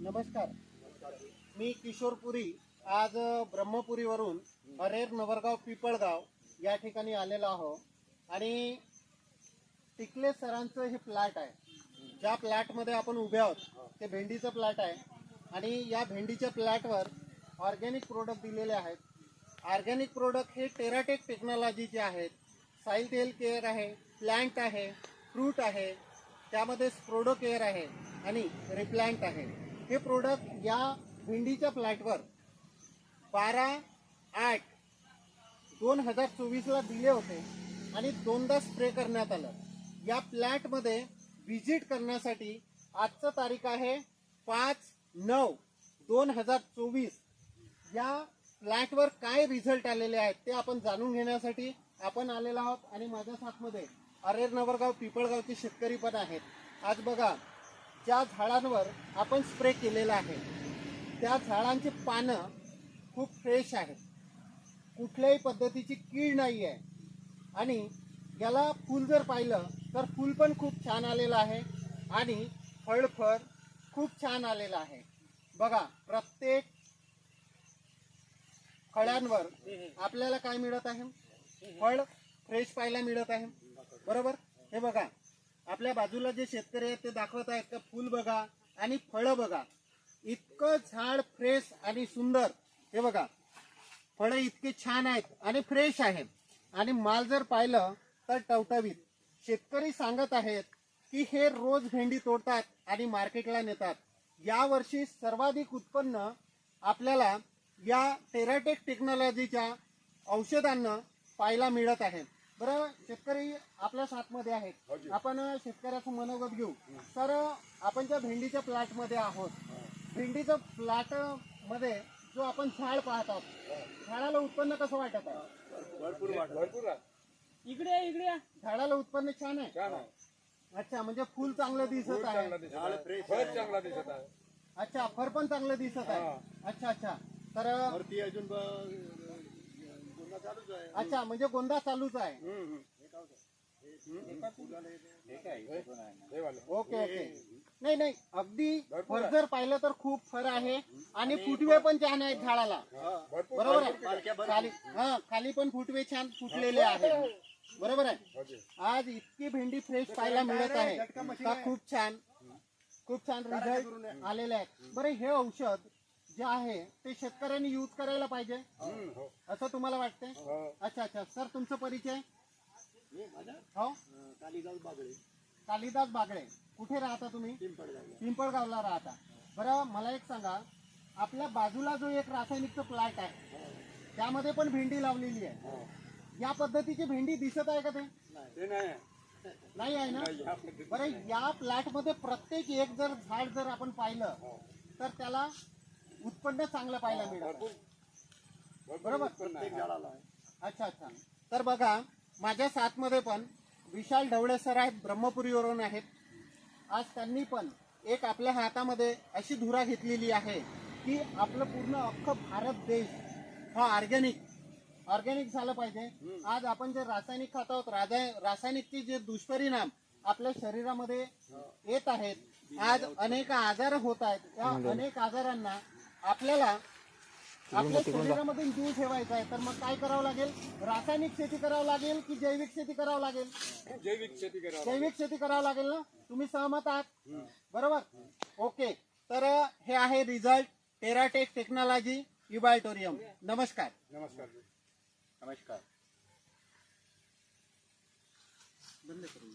नमस्कार. मी किशोरपुरी आज ब्रह्मपुरीवरून अरेर नवरगाव पिपळगाव या ठिकाणी आलेलो आहो आणि टिकले सरांचं हे प्लॅट आहे. ज्या प्लॅटमध्ये आपण उभे आहोत ते भेंडीचं प्लॅट आहे. आणि या भेंडीच्या प्लॅटवर ऑर्गॅनिक प्रोडक्ट दिलेले आहेत. ऑर्गॅनिक प्रोडक्ट हे टेराटेक टेक्नॉलॉजीचे आहेत. साईल तेल केअर आहे प्लॅन्ट आहे फ्रूट आहे त्यामध्ये स्प्रोडो केअर आहे आणि रिप्लॅन्ट आहे. हे प्रोडक्ट या भेंडीच्या फ्लॅटवर बारा आठ दोन हजार चोवीसला दिले होते आणि दोनदा स्प्रे करण्यात आलं. या प्लॅटमध्ये व्हिजिट करण्यासाठी आजचं तारीख आहे पाच नऊ दोन हजार चोवीस. या फ्लॅटवर काय रिझल्ट आलेले आहेत ते आपण जाणून घेण्यासाठी आपण आलेलो आहोत आणि माझ्या साथमध्ये अरेर नवरगाव पिपळगावचे शेतकरी पण आहेत. आज बघा ज्या झाडांवर आपण स्प्रे केलेला आहे. त्या झाडांची पानं खूप फ्रेश आहेत. कुठल्याही पद्धतीची कीड नाही आहे. आणि याला फूल जर पाहिलं तर फूल पण खूप छान आलेलं आहे आणि फळफळ खूप छान आलेलं आहे. बघा प्रत्येक फळांवर आपल्याला काय मिळत आहे? फळ फ्रेश पाहायला मिळत आहे. बरोबर? हे बघा. आपल्या बाजूला जे शेतकरी आहेत ते दाखवत आहेत का फुल बघा आणि फळं बघा. इतकं झाड फ्रेश आणि सुंदर. हे बघा. फळं इतके छान आहेत आणि फ्रेश आहेत आणि माल जर पाहिलं तर टवटवीत. शेतकरी सांगत आहेत की हे रोज भेंडी तोडतात आणि मार्केटला नेतात. यावर्षी सर्वाधिक उत्पन्न आपल्याला या टेराटेक टेक्नॉलॉजीच्या औषधांना पाहायला मिळत आहे. बरं शेतकरी आपल्या साथमध्ये आहेत. आपण शेतकऱ्याचं मनोगत घेऊ. तर आपण ज्या भेंडीच्या प्लॅटमध्ये आहोत भेंडीच्या प्लॅटमध्ये जो आपण झाड पाहत आहोत झाडाला उत्पन्न कसं वाटत आहे? भरपूर भरपूर इकडे इकडे. झाडाला उत्पन्न छान आहे? छान आहे. अच्छा म्हणजे फुल चांगलं दिसत आहे. चांगला दिसत आहे. अच्छा फर पण चांगलं दिसत आहे. हा. अच्छा अच्छा. तर अजून अच्छा म्हणजे गोंदा चालूच आहे. हे. ओके ओके नाही नाही अगदी फर जर पाहिलं तर खूप फर आहे आणि फुटवे पण छान आहेत झाडाला बरोबर आहे खाली हा खाली पण फुटवे छान फुटलेले आहेत बरोबर आहे. आज इतकी भेंडी फ्रेश पाहायला मिळत आहे का खूप छान खूप छान रिझल्ट आलेले आहेत बरं हे औषध जे आहे ते शेतकऱ्यांनी यूज करायला पाहिजे. हो. असं तुम्हाला वाटतंय? हो. अच्छा अच्छा. सर तुमचा परिचय? हो? कालिदास बागळे. कालिदास बागळे. कुठे राहता तुम्ही? पिंपळगाव पिंपळगावला राहता. बरं मला एक सांगा. आपल्या बाजूला जो एक रासायनिकचा प्लॅट आहे त्यामध्ये पण भेंडी लावलेली आहे. या पद्धतीची भेंडी दिसत आहे का ते? नाही. नाही आहे. ना? बरं या प्लॅटमध्ये प्रत्येक एक जर झाड जर आपण पाहिलं तर त्याला उत्पन्न चांगलं पाहायला भरपूर. बरोबर. झाडाला. अच्छा अच्छा. तर बघा माझ्या साथमध्ये पण विशाल ढवळे सर आहेत ब्रह्मपुरीवरून आहेत. आज त्यांनी पण एक आपल्या हातामध्ये अशी धुरा घेतलेली आहे की आपलं पूर्ण अख्खं भारत देश हा ऑर्गॅनिक ऑर्गॅनिक झालं पाहिजे. आज आपण जे रासायनिक खात आहोत राजा- रासायनिकचे जे दुष्परिणाम आपल्या शरीरामध्ये येत आहेत आज अनेक आजार होत आहेत. त्या अनेक आजारांना आपल्याला आपल्या शरीरामधून जीव ठेवायचा आहे. तर मग काय करावं लागेल? रासायनिक शेती करावं लागेल की जैविक शेती करावं लागेल? जैविक शेती करावं जैविक शेती करावं लागेल ना? तुम्ही सहमत आहात? बरोबर? ओके. तर हे आहे रिझल्ट. टेराटेक टेक्नॉलॉजी युबायटोरियम नमस्कार. नमस्कार. नमस्कार. बंद करू